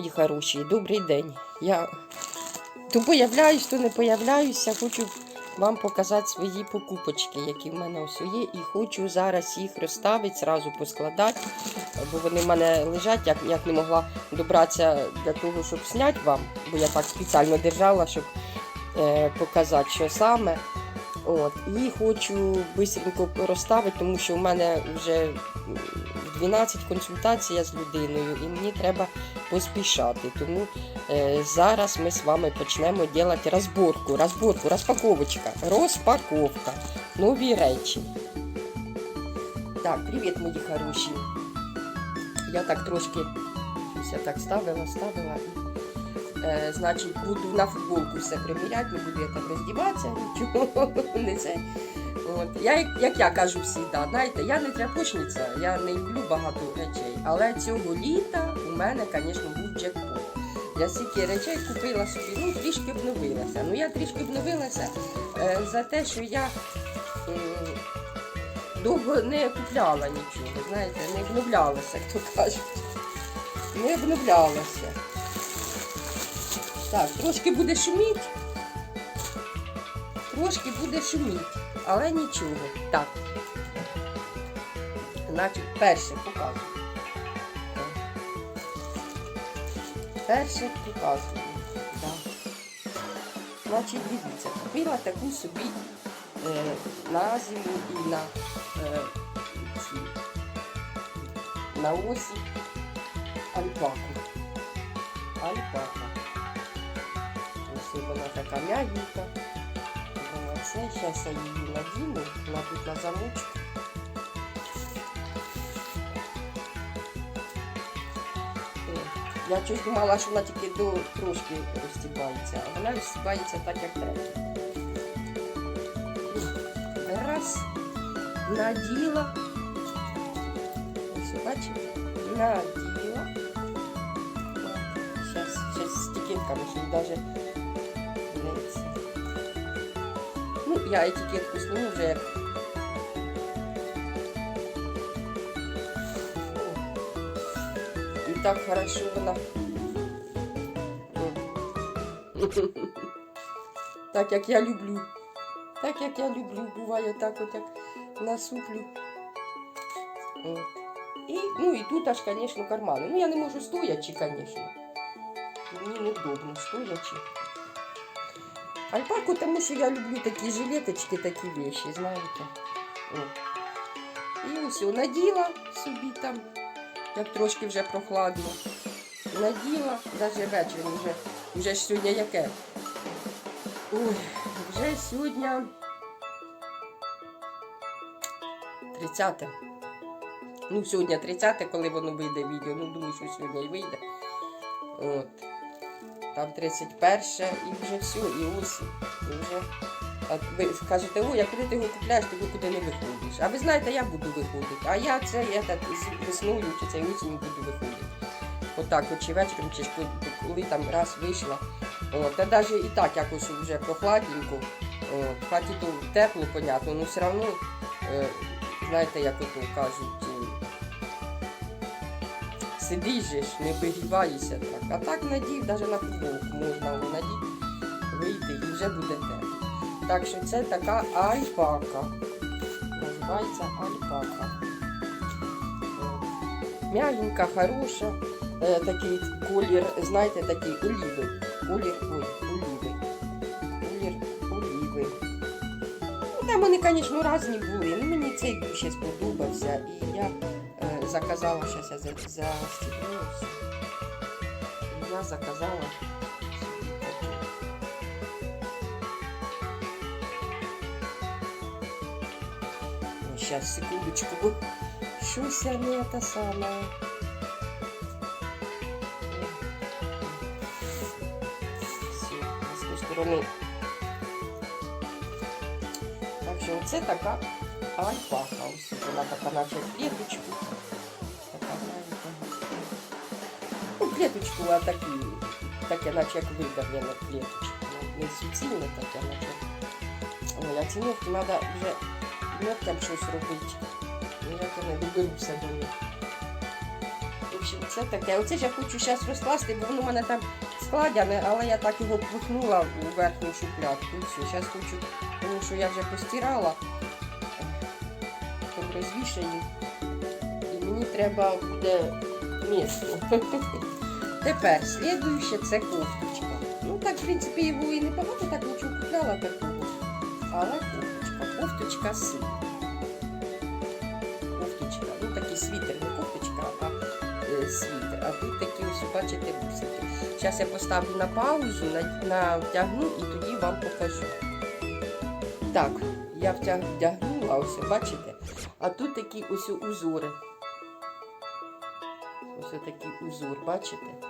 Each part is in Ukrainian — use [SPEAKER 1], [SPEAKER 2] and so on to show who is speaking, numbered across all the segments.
[SPEAKER 1] мої хороші, добрий день. Я то появляюсь, то не появляюся. Хочу вам показати свої покупочки, які в мене ось є. І хочу зараз їх розставити, зразу поскладати, бо вони в мене лежать, як, як не могла добратися для того, щоб зняти вам, бо я так спеціально держала, щоб е, показати, що саме. От, і хочу швидко розставити, тому що в мене вже 12 консультацій з людиною, і мені треба поспішати. Тому е, зараз ми з вами почнемо робити розборку, розборку, розпаковочка, розпаковка, нові речі. Так, привіт, мої хороші. Я так трошки я так ставила, ставила. Е, значить, буду на футболку все приміряти, не буду я там роздіватися, нічого не це. От. Я, як, я кажу завжди, знаєте, я не тряпочниця, я не люблю багато речей. Але цього літа у мене, звісно, був джекпот. Я стільки речей купила собі, ну трішки обновилася. Ну я трішки обновилася е, за те, що я м, довго не купляла нічого, знаєте, не обновлялася, як то кажуть. Не обновлялася. Так, трошки буде шуміть. Трошки буде шуміть, але нічого. Так. Значить, перше показую. Перше показую. Так. Значить, дивіться, купила таку собі е, на зиму і на, е, ці, на осінь альпаку. Альпака. Ось вона така м'ягенька. Це зараз я її надіну, вона тут на замочку. О, Я щось думала, що вона тільки до трошки розстібається, а вона розстібається так, як треба. Раз, наділа. Ось, бачите? Наділа. Зараз, зараз з тікетками, щоб навіть Я етикетку сниму вже. І так хорошо вона. Так як я люблю. Так як я люблю, буває так от як насуплю. І, ну і тут аж, звісно, кармани. Ну я не можу стоячи, звісно. Мені невдобно стоячи. Альпаку, тому що я люблю такі жилеточки, такі вещи, знаєте. О. І ось наділа собі там, як трошки вже прохладно. Наділа, навіть вечором вже, вже ж сьогодні яке. Ой, вже сьогодні 30. Ну, сьогодні 30, коли воно вийде відео. Ну, думаю, що сьогодні і вийде. От. Там 31 і вже все, і осінь. І вже... А ви скажете, а куди ти його купляєш, ти нікуди не виходиш. А ви знаєте, я буду виходити. А я це я так весною чи цей осінь буду виходити. Отак, от чи вечором, чи коли- там раз вийшла. От, та навіть і так якось вже прохладненько. От, в хаті то тепло, понятно, але все одно, знаєте, як ото кажуть, сидиш не вигріваєшся так. А так надів, навіть на футболку можна надіти, вийти і вже буде тепло. Так що це така альпака. Називається альпака. М'ягенька, хороша. Е, такий колір, знаєте, такий оліви. Колір, ой, оліви. Колір оліви. Ну, там вони, звісно, різні були. Ну, мені цей більше сподобався. І я заказала, зараз я за, застібнуся. І я заказала. собі таку. Ой, Сейчас, секундочку, бо щось я не те саме. Все, з тої сторони. Так що оце така альпака. Ось вона така наче в клеточку, а такі, таке, наче як видавлена клеточка. Не суцільне таке, наче. Ой, а ці ногті треба вже ногтям щось робити. Ну, я не доберуся до них. общем, це таке. Оце я хочу зараз розкласти, бо воно в мене там складяне, але я так його пихнула у верхню шухлядку. І все, зараз хочу, тому що я вже постирала, розвішаю. І мені треба буде місто. Тепер слідуюче це кофточка. Ну так, в принципі, його і небагато так нічого купляла такого. Але кофточка, кофточка син. Кофточка, ну такий світер, не кофточка, а е, світер. А тут такі ось, бачите, бусики. Зараз я поставлю на паузу, на, на і тоді вам покажу. Так, я втяг, втягнула, ось, бачите? А тут такі ось узори. Ось такий узор, бачите?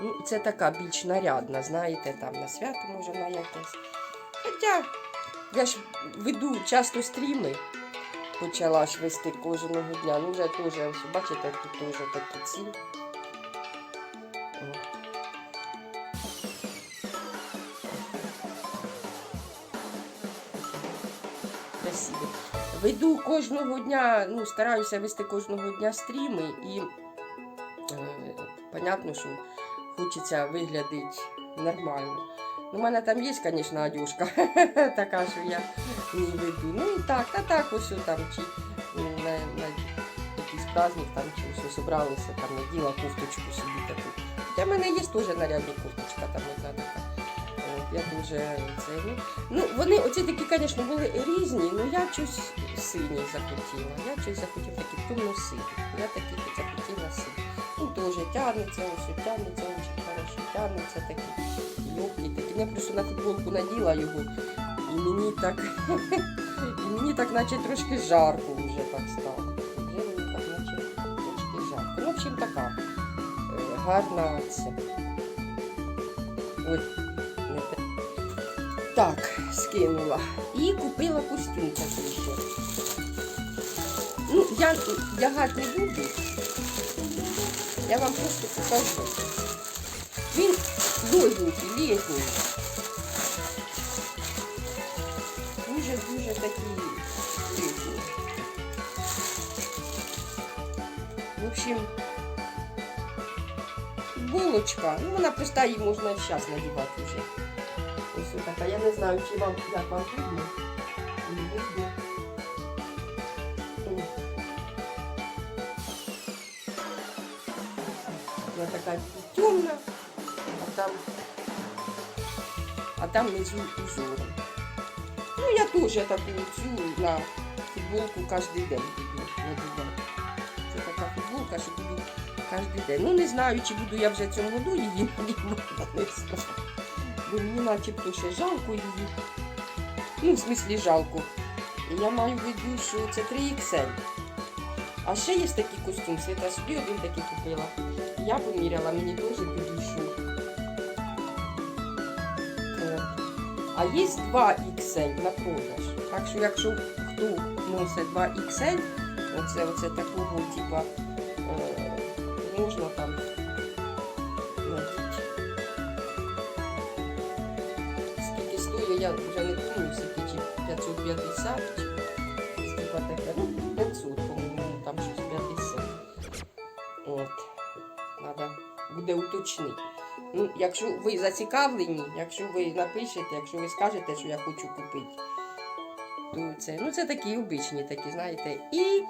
[SPEAKER 1] Ну, це така більш нарядна, знаєте, там на свято може на якесь. Хоча я ж веду часто стріми, почала ж вести кожного дня. Ну, вже теж, бачите, тут теж такі ці. Веду кожного дня, ну, стараюся вести кожного дня стріми і понятно, що хочеться виглядати нормально. Ну, у мене там є, звісно, одежка така, що я не веду. Ну і так, та так ось там, чи ну, на, на якийсь праздник там чи ось зібралися, там наділа кофточку собі таку. Хоча в мене є теж нарядна кофточка, там одна така. Я дуже це. Ну, ну вони оці такі, звісно, були різні, але я щось синій захотіла. Я щось захотіла такий темно-синій. Я такий захотіла синій. Ну, теж тягнеться, ось тягнеться, дуже хорошо тягнеться такий легкий такий. Я просто на футболку наділа його, і мені так, і мені так наче трошки жарко вже так стало. Вже мені так наче трошки жарко. Ну, в общем, така е, гарна це. Ой, не те. Так, скинула. І купила костюм такий ще. Ну, я вдягати не буду. Я вам просто покажу. Він легенький, літній. Дуже-дуже такий літній. В общем, булочка. Ну, вона проста, її можна і зараз надівати вже. Ось така. Я не знаю, чи вам як вам видно. Не видно. Така темна, а там, а там внизу узором. Ну, я теж таку цю на футболку кожен день буду надівати. Це така футболка, що буду кожен день. Ну, не знаю, чи буду я вже цьому году її надівати. Бо мені начебто ще жалко її. Ну, в смислі жалко. Я маю в виду, що це 3XL. А ще є такий костюм, Свята собі один такий купила. Я поміряла, мені теж підійшов. Е, А є 2XL на продаж. Так що якщо хто носить 2XL, оце, оце такого типа е, можна там надіти. Скільки стоїть, я вже не пам'ятаю, скільки чи 550 чи типа таке. Буде уточнити. Ну, якщо ви зацікавлені, якщо ви напишете, якщо ви скажете, що я хочу купити, то це, ну це такі обичні, такі, знаєте, і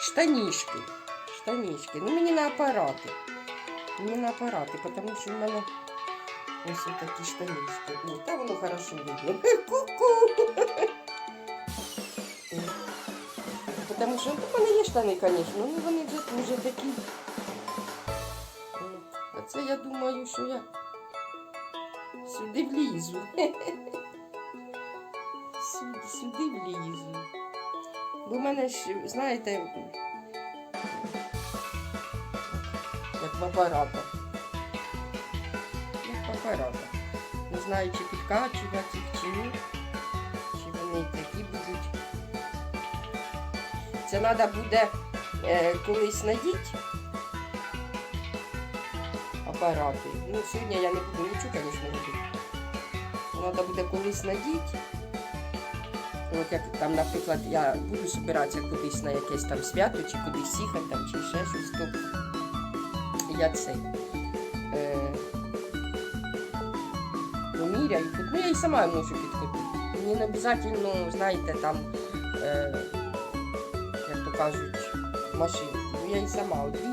[SPEAKER 1] штанішки. Штанішки. Ну мені на апарати. Мені на апарати, тому що в мене ось такі штанішки. Ні, та воно хорошо видно. Ку-ку! Тому що ну, в мене є штани, звісно, ну вони вже дуже такі. Це я думаю, що я сюди влізу. Сюди, сюди влізу. Бо в мене ж, знаєте, як в апаратах. Як в апаратах. Не знаю, чи підкачувати їх, чи ні. Чи вони такі будуть. Це треба буде е, колись надіть апарати. Ну, сьогодні я не буду нічого, звісно, робити. Треба буде колись надіть От як там, наприклад, я буду збиратися кудись на якесь там свято, чи кудись їхати, там, чи ще щось, то я цей. Е, поміряю. Ну я і сама можу підкрутити. Мені не обов'язково, знаєте, там, е, як то кажуть, машинку. Ну я і сама одріжу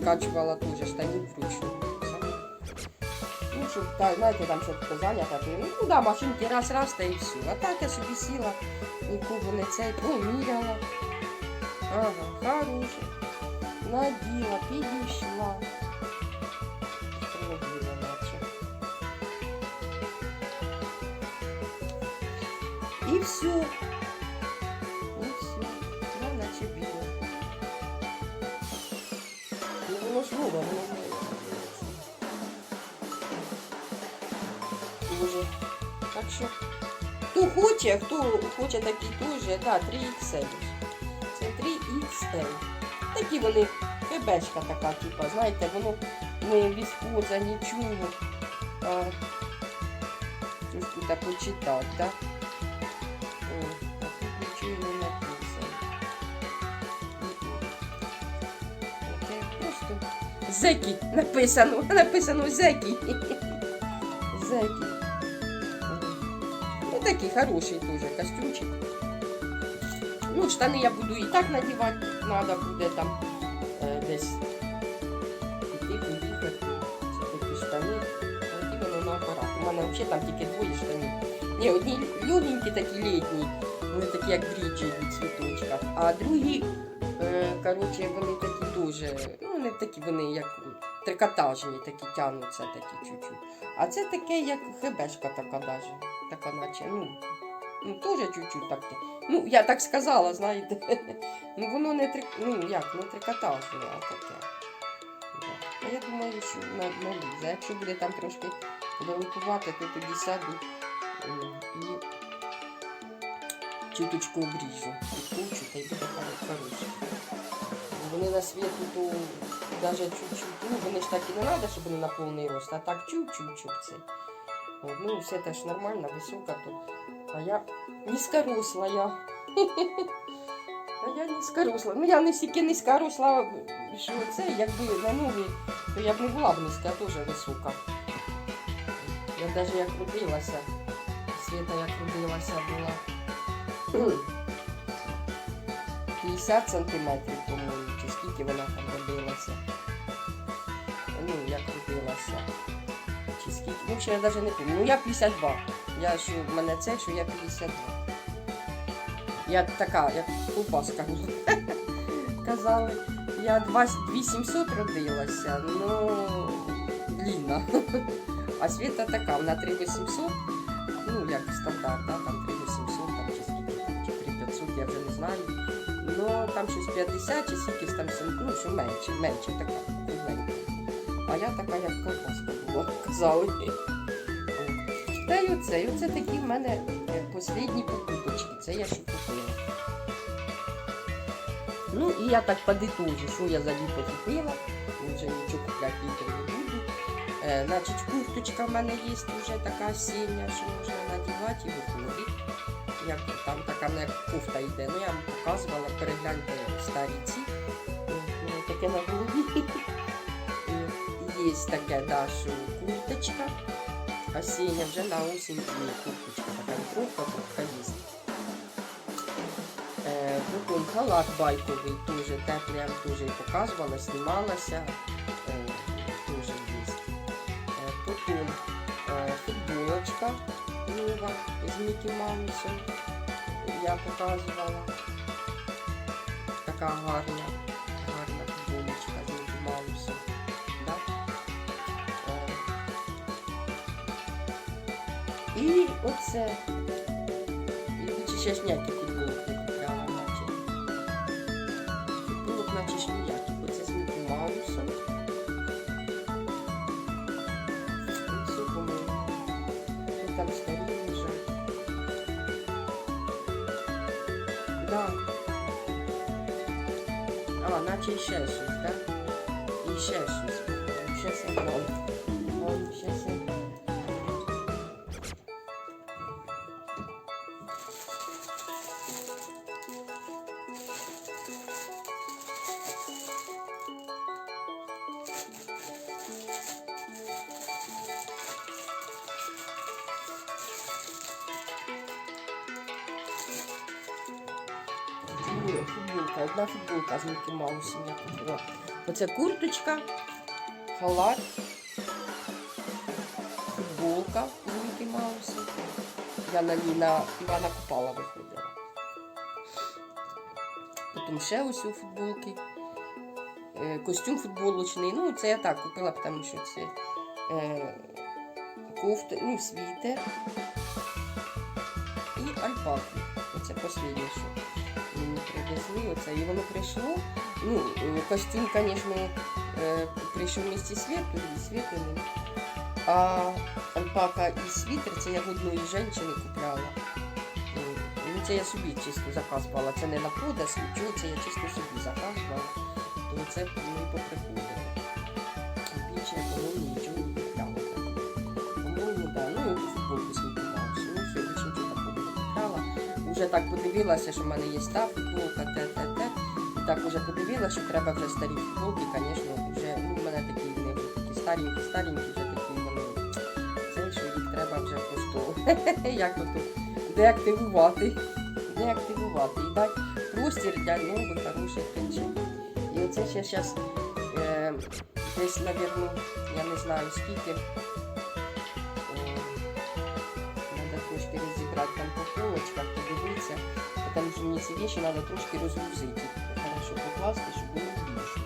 [SPEAKER 1] підкачувала теж штанів вручну. Ну, щоб, та, знаєте, там ще таке зайнята, то, ну, ну да, машинки раз-раз та і все. А так я собі сіла, нікого не цей, поміряла. Ага, хороше. Наділа, підійшла. І все. Хоче, хто хоче такий теж, да, 3XL. Це 3XL. Такі вони, хебешка така, типа, знаєте, воно не віскоза, нічого. А, тут так? О, а нічого не написано. Просто зеки написано, написано зеки. Зеки. Такий хороший дуже костюмчик. Ну, штани я буду і так надівати, треба буде там е, десь поїхати. Це такі штани. У мене взагалі там тільки двоє штанів. Ні, одні легенькі такі літні, вони такі як бріджі від цвіточка. А другі, е, коротше, вони такі дуже, ну не такі вони як трикотажні, такі тягнуться такі чуть-чуть. А це таке, як хебешка така даже. Така наче, ну, ну теж чуть-чуть так. Ну, я так сказала, знаєте. Ну воно не трик... ну як, не трикотажне, а таке. А я думаю, що на, на лізе. Якщо буде там трошки великувати, то тоді сяду і чуточку обріжу. Підкручу, та й буде хоро- хороше. Вони на світу, то навіть чуть-чуть, ну вони ж так і не треба, щоб вони на повний рост, а так чуть-чуть це. От, Ну, все теж нормально, висока тут. А я низкоросла я. А я низкоросла. Ну я не стільки низькоросла, що це, якби на ноги, то я б не була б низька, теж висока. Я навіть як родилася, Света як родилася була 50 сантиметрів, по-моєму, чи скільки вона там родилася. Ну, як родилася. Ну, я навіть не пам'ятаю. Ну, я 52. Я що в мене це, що я 52. Я така, як ковбаска. Казали. Я 2700 родилася, ну длінна. А Світа така, вона 3800, ну як стандарт, да, там 3800, там чи скільки, чи 3500, я вже не знаю. Ну там щось 50 чи скільки там, ну що менше, менше така, кругленька. А я така, як ковбаска була, казали. Та й оце, і оце такі в мене е, послідні покупочки. Це я що купила. Ну і я так подитожу, що я за літо купила. Вже нічого купляти літо не буду. Е, значить, курточка в мене є вже така синя, що можна надівати і виходить. Як там така не кофта йде. Ну я вам показувала, перегляньте старі ці. Таке на голові. Є таке, да, що курточка. Осіння вже на осінь курточка, така куртка, куртка є. Е, потім халат байковий, теж теплий, я теж і показувала, знімалася. Е, теж є. Е, потім футболочка нова з Мікі Маусом. Я показувала. Така гарна І оце. І чи ще ж ніякі футболок не купляла, наче. Футболок, наче ж ніякі. Оце з Мікі Маусом. І все, по-моєму. Ну, там старі вже. Да. А, наче ще щось, так? І ще щось. Ще сигнал. Футболка з Мікі Маусом я купила. Оце курточка, халат, футболка з Мікі Маусом. Я на ній на Івана Купала виходила. Потім ще ось у футболки. Е, Костюм футболочний. Ну, це я так купила, тому що це е, кофта, ну, світер і альпаки. Оце мені привезли. Оце. І воно прийшло. Ну, е, костюм, звісно, прийшов вместе з світом, і світом. А альпака і світер це я в одної жінки купляла. Ну, це я собі чисто заказ брала. Це не на продаж, нічого, це я чисто собі заказ брала. Тому це ми поприходили. Більше по-моєму, нічого Уже так подивилася, що в мене є та футболка, те, те, те. Так уже подивилася, що треба вже старі футболки, звісно, вже, ну, в мене такі, вже такі старенькі, старенькі, вже такі вони. Це, що їх треба вже просто, як ото, деактивувати. Деактивувати і дати простір для нових хороших речей. І оце ще зараз десь, напевно, я не знаю скільки. Трошки там по полочках, подивитися. Тому що мені ці віші треба трошки розгрузити. Хорошо покласти, щоб вони влізли.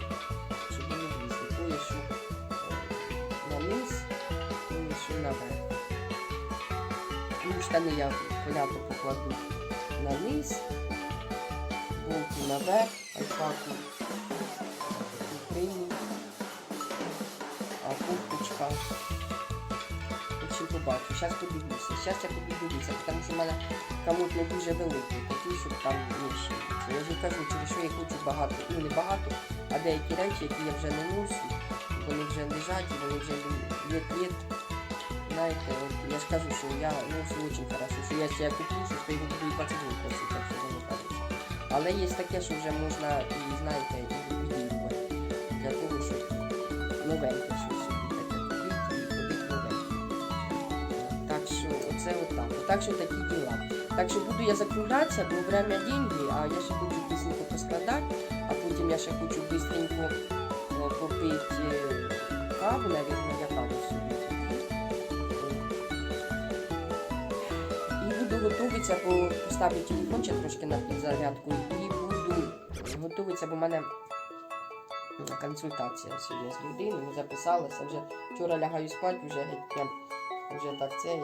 [SPEAKER 1] Щоб вони влізли. То, що е, на низ, то, що наверх. Ну, штани я, понятно, покладу на низ, болти наверх, альпаку Зараз подивлюся. Зараз я подивлюся, тому що в мене комод не дуже великий, такий, щоб там вміщується. Я вже кажу, через що я хочу багато, ну не багато, а деякі речі, які я вже не ношу, вони вже лежать, вони вже літ-літ. Знаєте, от я ж кажу, що я ношу дуже хорошо, що я себе куплю, що то його буду і пацанів просити, так що воно хорошо. Але є таке, що вже можна і знаєте, і для того, щоб новеньке оце отак. Так що такі діла. Так що буду я закруглятися, бо время деньги, а я ще хочу быстренько поскладати, а потім я ще хочу быстренько е, попити е, каву, навіть я каву собі. І буду готуватися, бо поставлю телефон ще трошки на підзарядку і буду готуватися, бо в мене консультація сьогодні з людиною, записалася вже. Вчора лягаю спати, вже геть вже так це,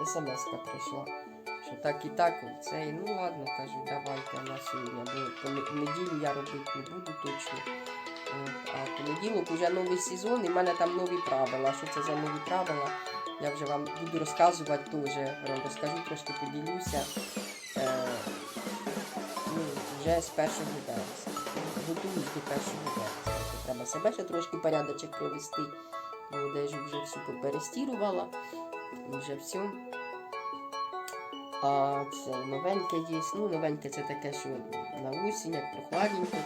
[SPEAKER 1] а смс-ка прийшла. Що так і так, це, ну ладно, кажу, давайте на сьогодні, бо неділю я робити не буду точно. А понеділок вже новий сезон, і в мене там нові правила. Що це за нові правила? Я вже вам буду розказувати теж. Розкажу, трошки поділюся. Е, ну, вже з 1 вересня. Готуюсь до 1 вересня. То Треба себе ще трошки порядочок привести. Бо одежу вже всю поперестірувала. Вже все. А це новеньке є. Ну, новеньке це таке, що на осінь, як прохладненько,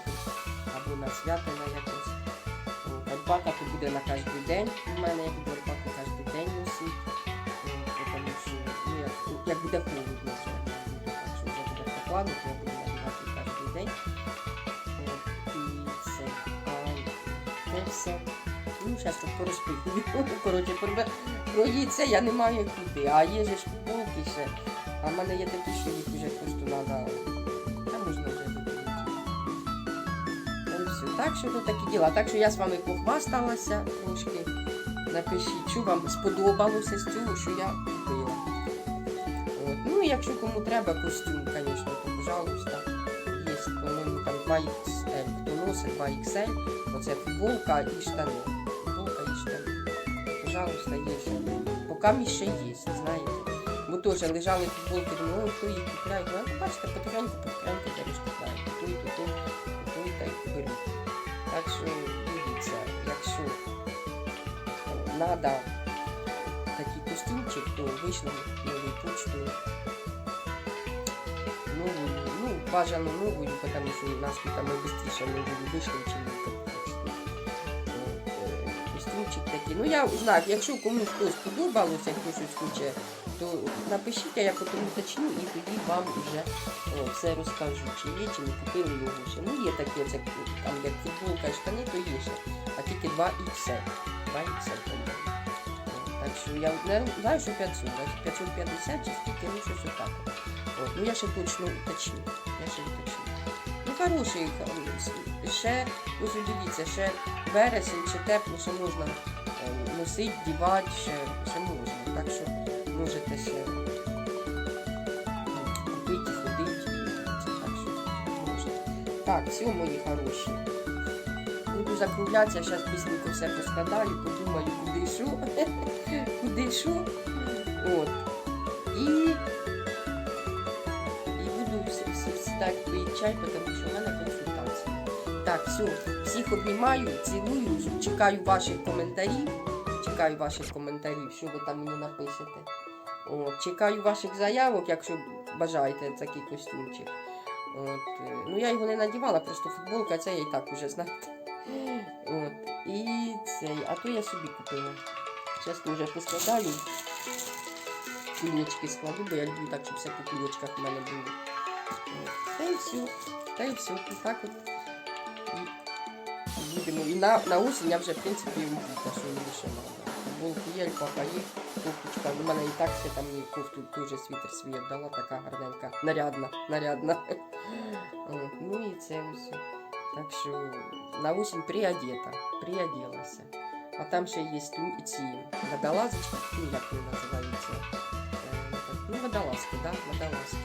[SPEAKER 1] або на свято на якось. Альпака то буде на кожен день. У мене я буду альпаку кожен день носити. Тому що ну, як, як буде холодно. Так що вже буде прохладно, Ну, зараз. Коротше, про, я не маю куди. А є ж футболки ще. А в мене є такі, що їх вже просто треба. Та можна вже. Та все. Так що тут такі діла. Так що я з вами похвасталася трошки. Напишіть, що вам сподобалося з цього, що я купила. От. Ну і якщо кому треба костюм, звісно, то пожалуйста. Є, по-моєму, там 2XL. Хто носить 2XL, оце футболка і штани. Пожалуйста, ще. Поки мені ще є, знаєте. Бо теж лежали футболки, думаю, хто їх купляє. Ну, бачите, потихеньку, потихеньку береш купляють. То і то, то, то і та й беруть. Так що дивіться, якщо треба вийшли нову почту. Новую, ну, бажано новую, потому що у нас тут там ми швидше новую вийшли, чим Такий. Ну я знаю, якщо комусь хтось сподобалося, хто щось хоче, то напишіть, а я потім уточню і тоді вам вже о, все розкажу, чи є, чи не купили його ще. Ну є таке, це там як футболка і штани, то є ще. А тільки 2 XL. 2 XL, по-моєму. Так що я не знаю, що 500, 550 чи скільки, ну щось отак. От, ну я ще точно уточню. Я ще уточню. Ну хороший, ще, ось дивіться, ще вересень, ще тепло, ще можна е, носити, дівати, ще, ще можна. Так що можете ще купити, ходити. Так що можна. Так, все, мої хороші. Буду закруглятися, зараз пісненько все поскладаю, подумаю, куди що. куди що. От. І, сідати пити чай, тому що в мене консультація. Так, все, всіх обіймаю, цілую, чекаю ваших коментарів. Чекаю ваших коментарів, що ви там мені напишете. От, чекаю ваших заявок, якщо бажаєте такий костюмчик. От, е, ну я його не надівала, просто футболка, це я і так уже знаєте. От, і цей, а то я собі купила. Зараз вже поскладаю. Кулечки складу, бо я люблю так, щоб все по кулечках в мене було. Та і все. Та і все. Так от. І будемо. І на, на осінь я вже, в принципі, вбута, що мені ще треба. Футболку є, папа є, кофточка. У мене і так ще там є кофту, дуже світер свій дала, така гарненька. Нарядна, нарядна. От, ну і це все. Так що на осінь приодета, приоделася. А там ще є ту- ці водолазочки, ну як вони називаються. Е, так, Ну, водолазки, да, водолазки.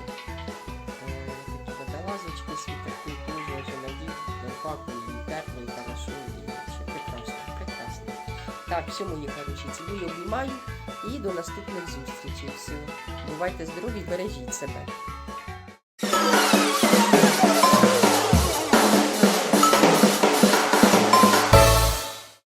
[SPEAKER 1] Все, мої хороші, цілую, обіймаю і до наступних зустрічей. Все. Бувайте здорові, бережіть себе.